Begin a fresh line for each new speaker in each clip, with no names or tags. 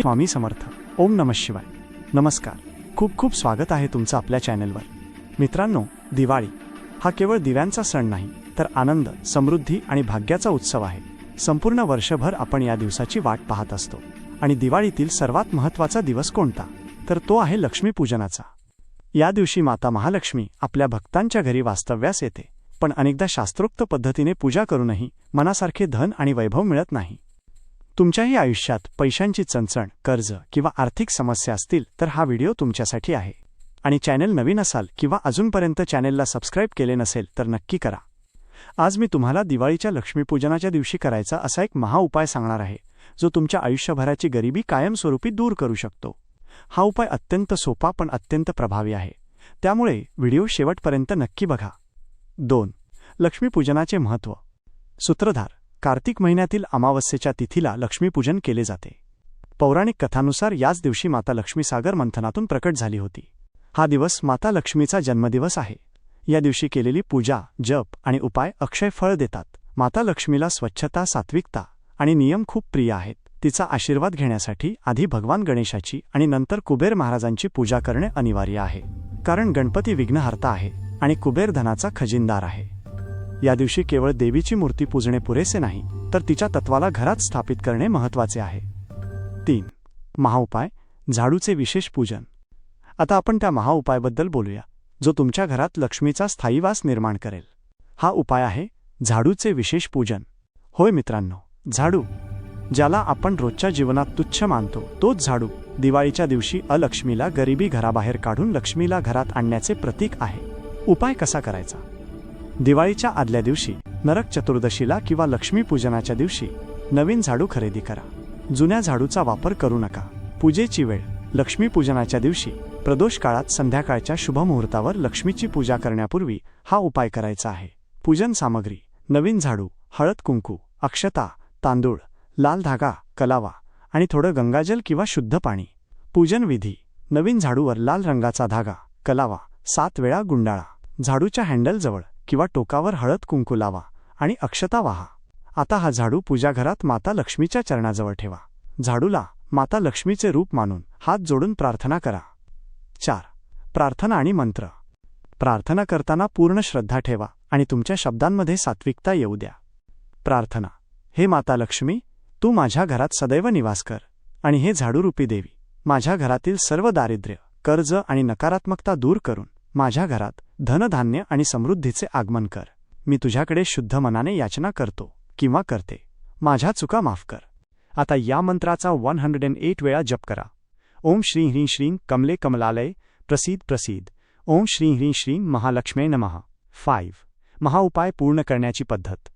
स्वामी समर्थ. ओम नम शिवाय. नमस्कार. खूप खूप स्वागत आहे तुमचं आपल्या चॅनेलवर. मित्रांनो दिवाळी हा केवळ दिव्यांचा सण नाही तर आनंद समृद्धी आणि भाग्याचा उत्सव आहे. संपूर्ण वर्षभर आपण या दिवसाची वाट पाहत असतो. आणि दिवाळीतील सर्वात महत्त्वाचा दिवस कोणता? तर तो आहे लक्ष्मीपूजनाचा. या दिवशी माता महालक्ष्मी आपल्या भक्तांच्या घरी वास्तव्यास येते. पण अनेकदा शास्त्रोक्त पद्धतीने पूजा करूनही मनासारखे धन आणि वैभव मिळत नाही. तुमच्याही आयुष्यात पैशांची चणचण कर्ज किंवा आर्थिक समस्या असतील तर हा व्हिडिओ तुमच्यासाठी आहे. आणि चॅनेल नवीन असाल किंवा अजूनपर्यंत चॅनेलला सबस्क्राईब केले नसेल तर नक्की करा. आज मी तुम्हाला दिवाळीच्या लक्ष्मीपूजनाच्या दिवशी करायचा असा एक महाउपाय सांगणार आहे जो तुमच्या आयुष्यभराची गरिबी कायमस्वरूपी दूर करू शकतो. हा उपाय अत्यंत सोपा पण अत्यंत प्रभावी आहे. त्यामुळे व्हिडिओ शेवटपर्यंत नक्की बघा. दोन लक्ष्मीपूजनाचे महत्त्व. सूत्रधार. कार्तिक महिन्यातील अमावस्येच्या तिथीला लक्ष्मीपूजन केले जाते. पौराणिक कथानुसार याच दिवशी माता लक्ष्मीसागर मंथनातून प्रकट झाली होती. हा दिवस माता लक्ष्मीचा जन्मदिवस आहे. या दिवशी केलेली पूजा जप आणि उपाय अक्षय फळ देतात. माता लक्ष्मीला स्वच्छता सात्विकता आणि नियम खूप प्रिय आहेत. तिचा आशीर्वाद घेण्यासाठी आधी भगवान गणेशाची आणि नंतर कुबेर महाराजांची पूजा करणे अनिवार्य आहे. कारण गणपती विघ्नहर्ता आहे आणि कुबेर धनाचा खजिनदार आहे. या दिवशी केवळ देवीची मूर्ती पूजणे पुरेसे नाही तर तिच्या तत्वाला घरात स्थापित करणे महत्त्वाचे आहे. तीन महाउपाय झाडूचे विशेष पूजन. आता आपण त्या महाउपायबद्दल बोलूया जो तुमच्या घरात लक्ष्मीचा स्थायीवास निर्माण करेल. हा उपाय आहे झाडूचे विशेष पूजन. होय मित्रांनो झाडू ज्याला आपण रोजच्या जीवनात तुच्छ मानतो तोच झाडू दिवाळीच्या दिवशी अलक्ष्मीला गरिबी घराबाहेर काढून लक्ष्मीला घरात आणण्याचे प्रतीक आहे. उपाय कसा करायचा? दिवाळीच्या आदल्या दिवशी नरक चतुर्दशीला किंवा लक्ष्मीपूजनाच्या दिवशी नवीन झाडू खरेदी करा. जुन्या झाडूचा वापर करू नका. पूजेची वेळ लक्ष्मीपूजनाच्या दिवशी प्रदोष काळात संध्याकाळच्या शुभमुहूर्तावर लक्ष्मीची पूजा करण्यापूर्वी हा उपाय करायचा आहे. पूजन सामग्री नवीन झाडू हळद कुंकू अक्षता तांदूळ लाल धागा कलावा आणि थोडं गंगाजल किंवा शुद्ध पाणी. पूजन विधी नवीन झाडूवर लाल रंगाचा धागा कलावा सात वेळा गुंडाळा. झाडूच्या हँडलजवळ किंवा टोकावर हळद कुंकू लावा आणि अक्षता वाहा. आता हा झाडू पूजाघरात माता लक्ष्मीच्या चरणाजवळ ठेवा. झाडूला माता लक्ष्मीचे रूप मानून हात जोडून प्रार्थना करा. चार. प्रार्थना आणि मंत्र. प्रार्थना करताना पूर्ण श्रद्धा ठेवा आणि तुमच्या शब्दांमध्ये सात्विकता येऊ द्या. प्रार्थना. हे माता लक्ष्मी तू माझ्या घरात सदैव निवास कर आणि हे झाडूरूपी देवी माझ्या घरातील सर्व दारिद्र्य कर्ज आणि नकारात्मकता दूर करून. माझ्या घरात धनधान्य आणि समृद्धीचे आगमन कर. मी तुझ्याकडे शुद्ध मनाने याचना करतो किंवा करते. माझ्या चुका माफ कर. आता या मंत्राचा वन हंड्रेड अँड एट वेळा जप करा. ओम श्री ह्रीं श्रीं कमले कमलालय प्रसिद्ध प्रसिद्ध ओम श्री ह्रीं श्रीं महालक्ष्मे नमः. फाईव्ह महाउपाय पूर्ण करण्याची पद्धत.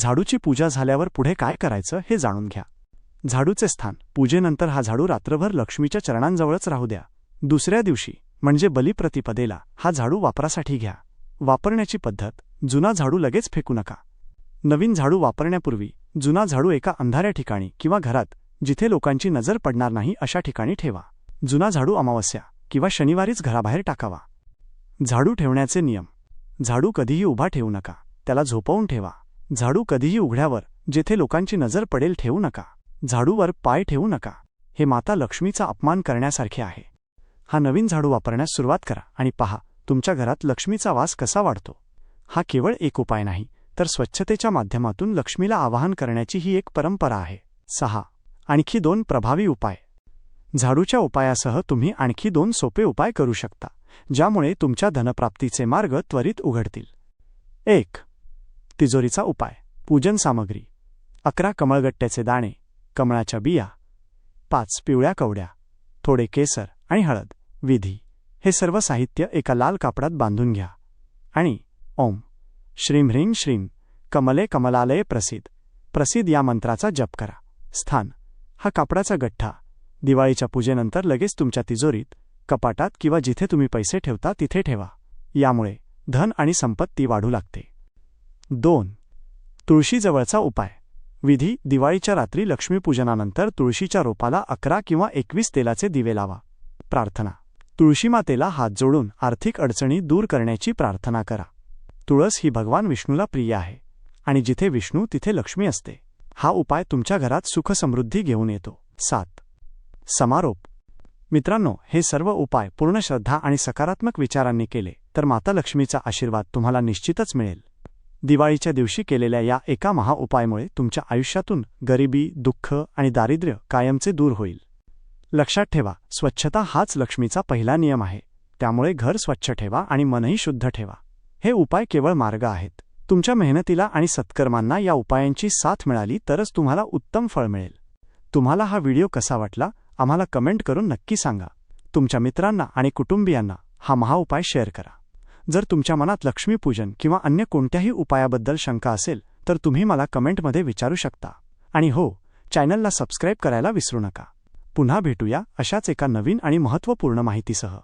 झाडूची पूजा झाल्यावर पुढे काय करायचं हे जाणून घ्या. झाडूचे स्थान. पूजेनंतर हा झाडू रात्रभर लक्ष्मीच्या चरणांजवळच राहू द्या. दुसऱ्या दिवशी म्हणजे बलिप्रतिपदेला हा झाडू वापरासाठी घ्या. वापरण्याची पद्धत जुना झाडू लगेच फेकू नका. नवीन झाडू वापरण्यापूर्वी जुना झाडू एका अंधाऱ्या ठिकाणी किंवा घरात जिथे लोकांची नजर पडणार नाही अशा ठिकाणी ठेवा. जुना झाडू अमावस्या किंवा शनिवारीच घराबाहेर टाकावा. झाडू ठेवण्याचे नियम. झाडू कधीही उभा ठेवू नका त्याला झोपवून ठेवा. झाडू कधीही उघड्यावर जेथे लोकांची नजर पडेल ठेवू नका. झाडूवर पाय ठेवू नका. हे माता लक्ष्मीचा अपमान करण्यासारखे आहे. हा नवीन झाडू वापरण्यास सुरुवात करा आणि पहा तुमच्या घरात लक्ष्मीचा वास कसा वाढतो? हा केवळ एक उपाय नाही तर स्वच्छतेच्या माध्यमातून लक्ष्मीला आवाहन करण्याची ही एक परंपरा आहे. सहा. आणखी दोन प्रभावी उपाय. झाडूच्या उपायासह तुम्ही आणखी दोन सोपे उपाय करू शकता ज्यामुळे तुमच्या धनप्राप्तीचे मार्ग त्वरित उघडतील. एक. तिजोरीचा उपाय. पूजन सामग्री. अकरा कमळगट्ट्याचे दाणे कमळाच्या बिया. पाच पिवळ्या कवड्या थोडे केसर आणि हळद. विधी. हे सर्व साहित्य एका लाल कापडात बांधून घ्या. आणि ओम. श्रीम ह्रीं श्रीम कमले कमलालय प्रसिद्ध. प्रसिद्ध या मंत्राचा जप करा. स्थान. हा कापडाचा गठ्ठा. दिवाळीच्या पूजेनंतर लगेच तुमच्या तिजोरीत कपाटात किंवा जिथे तुम्ही पैसे ठेवता तिथे ठेवा. यामुळे धन आणि संपत्ती वाढू लागते. दोन. तुळशीजवळचा उपाय. विधी दिवाळीच्या रात्री लक्ष्मीपूजनानंतर तुळशीच्या रोपाला अकरा किंवा एकवीस तेलाचे दिवे लावा. प्रार्थना. तुळशीमातेला हात जोडून आर्थिक अडचणी दूर करण्याची प्रार्थना करा. तुळस ही भगवान विष्णूला प्रिय आहे आणि जिथे विष्णू तिथे लक्ष्मी असते. हा उपाय तुमच्या घरात सुखसमृद्धी घेऊन येतो. सात. समारोप. मित्रांनो हे सर्व उपाय पूर्ण श्रद्धा आणि सकारात्मक विचारांनी केले तर माता लक्ष्मीचा आशीर्वाद तुम्हाला निश्चितच मिळेल. दिवाळीच्या दिवशी केलेल्या या एका महाउपायामुळे तुमच्या आयुष्यातून गरिबी दुःख आणि दारिद्र्य कायमचे दूर होईल. लक्षात ठेवा स्वच्छता हाच लक्ष्मीचा पहिला नियम आहे. त्यामुळे घर स्वच्छ ठेवा आणि मनही शुद्ध ठेवा. हे उपाय केवळ मार्ग आहेत. तुमच्या मेहनतीला आणि सत्कर्मांना या उपायांची साथ मिळाली तरच तुम्हाला उत्तम फळ मिळेल. तुम्हाला हा व्हिडिओ कसा वाटला आम्हाला कमेंट करून नक्की सांगा. तुमच्या मित्रांना आणि कुटुंबियांना हा महाउपाय शेअर करा. जर तुमच्या मनात लक्ष्मीपूजन किंवा अन्य कोणत्याही उपायाबद्दल शंका असेल तर तुम्ही मला कमेंटमध्ये विचारू शकता. आणि हो चॅनलला सबस्क्राईब करायला विसरू नका. पुन्हा भेटूया अशाच एका नवीन आणि महत्त्वपूर्ण माहितीसह.